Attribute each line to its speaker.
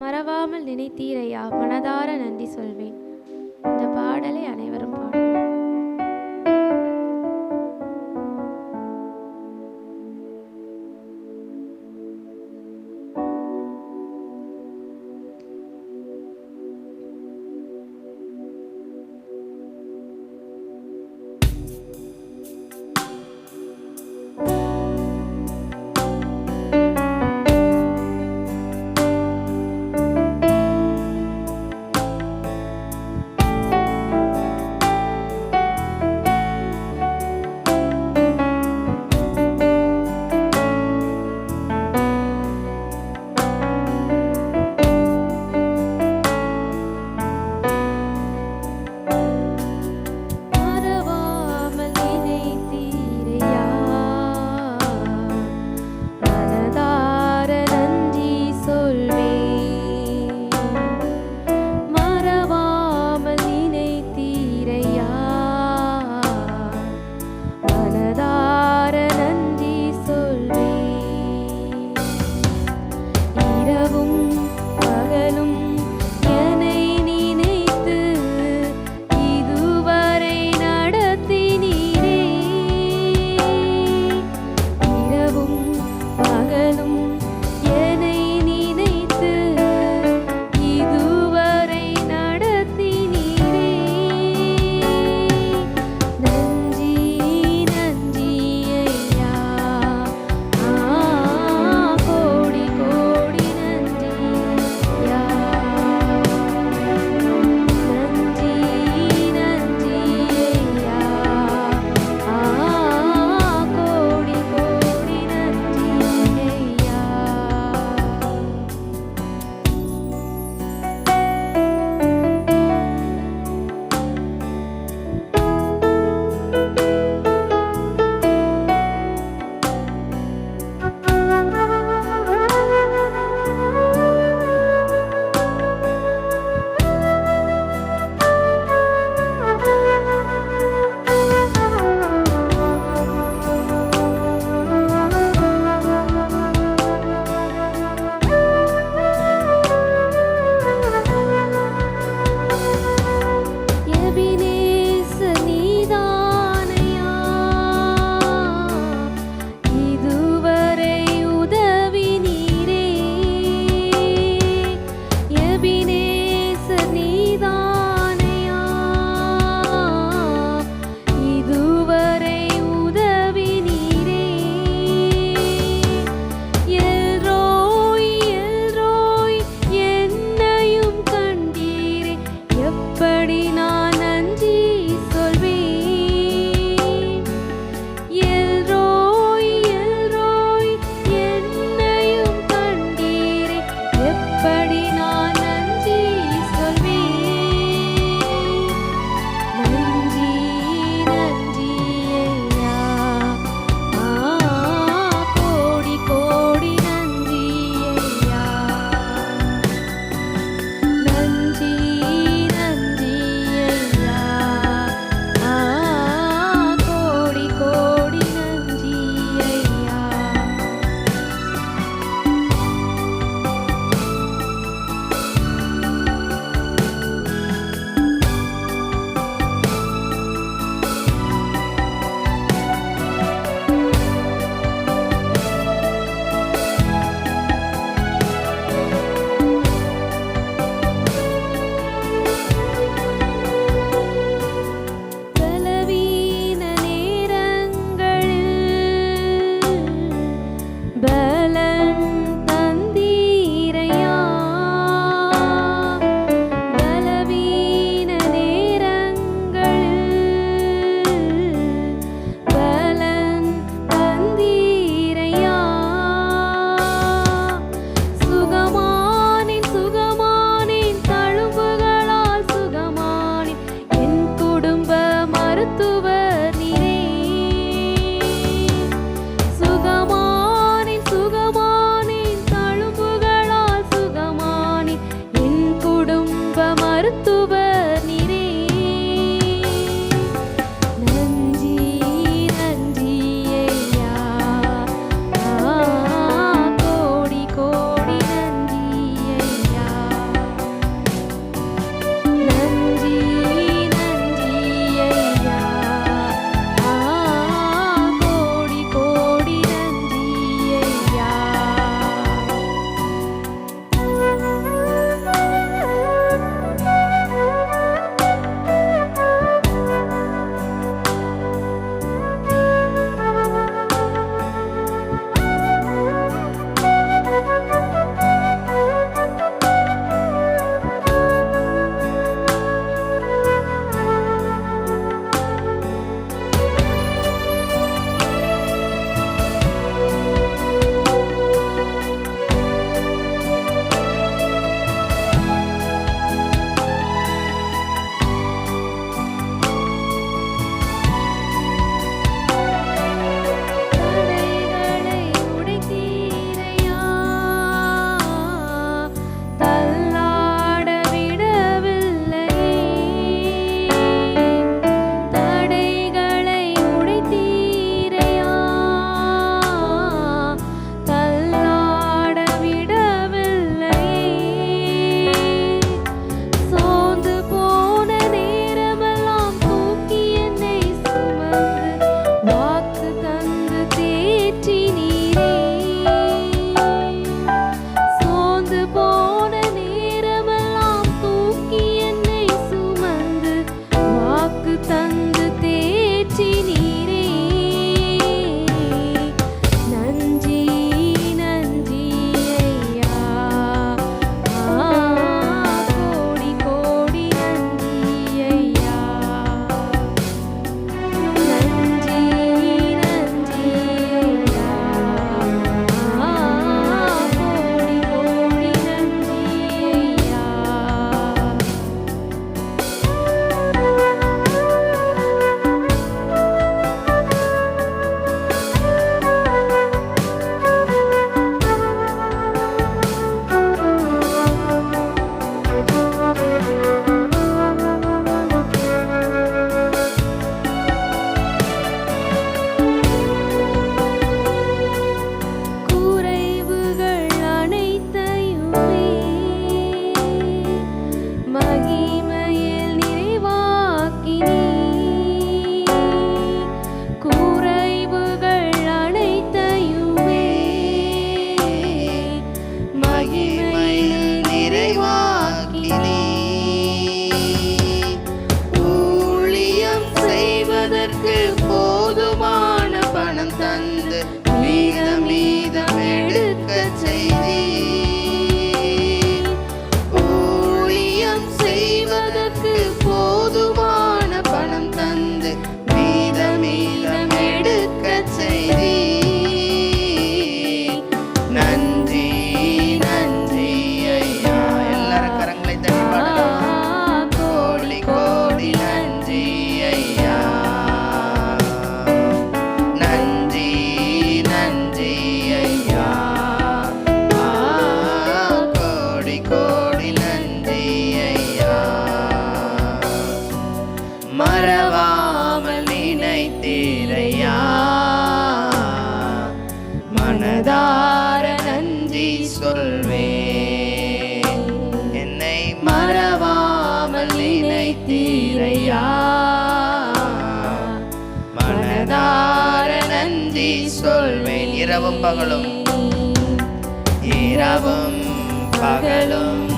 Speaker 1: மறவாமல் நினைத்தீரையா? மனதார நன்றி சொல்வேன். இந்த பாடலை அனைவரும் பாடு of a சொல்வேன். என்னை மறவாமல் நினைத்தீரையா?
Speaker 2: மனதார நன்றி சொல்வேன். இரவும் பகலும் இரவும் பகலும்.